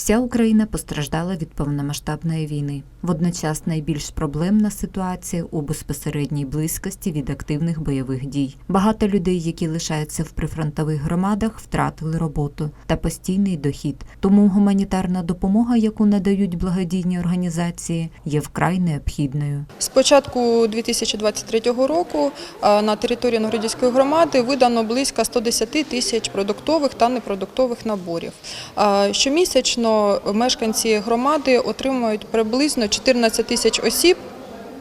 Вся Україна постраждала від повномасштабної війни. Водночас найбільш проблемна ситуація у безпосередній близькості від активних бойових дій. Багато людей, які лишаються в прифронтових громадах, втратили роботу та постійний дохід. Тому гуманітарна допомога, яку надають благодійні організації, є вкрай необхідною. З початку 2023 року на території Новгородської громади видано близько 110 тисяч продуктових та непродуктових наборів. Е, Щомісячно мешканці громади отримують приблизно 14 тисяч осіб.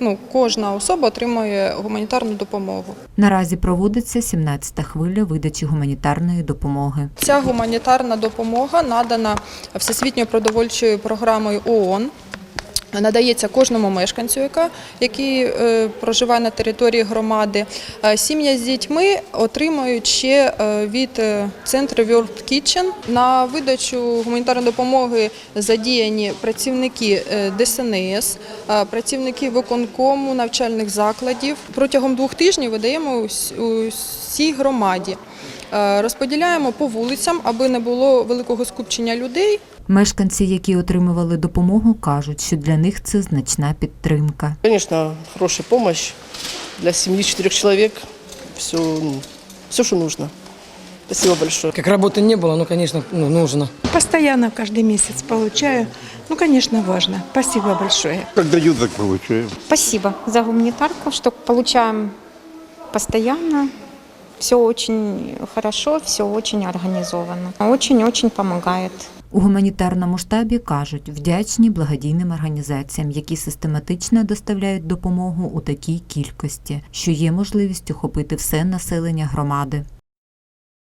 Ну, кожна особа отримує гуманітарну допомогу. Наразі проводиться 17-та хвиля видачі гуманітарної допомоги. Ця гуманітарна допомога надана Всесвітньою продовольчою програмою ООН. Надається кожному мешканцю, яка, який е, проживає на території громади. Е, Сім'я з дітьми отримують ще е, від центру World Kitchen. На видачу гуманітарної допомоги задіяні працівники ДСНС, працівники виконкому навчальних закладів. Протягом двох тижнів видаємо ус- усій громаді. Е, Розподіляємо по вулицям, аби не було великого скупчення людей. Мешканці, які отримували допомогу, кажуть, що для них це значна підтримка. Конечно, хорошая помощь для семьи четырех человек. Все, все, что нужно. Спасибо большое. Как работы не было, ну, конечно, ну, нужно. Постоянно каждый месяц получаю. Ну, конечно, важно. Спасибо большое. Как дают, так получаем. Спасибо за гуманитарку, что получаем постоянно. Все очень хорошо, все очень организовано. Очень-очень помогает. У гуманітарному штабі кажуть, вдячні благодійним організаціям, які систематично доставляють допомогу у такій кількості, що є можливість охопити все населення громади.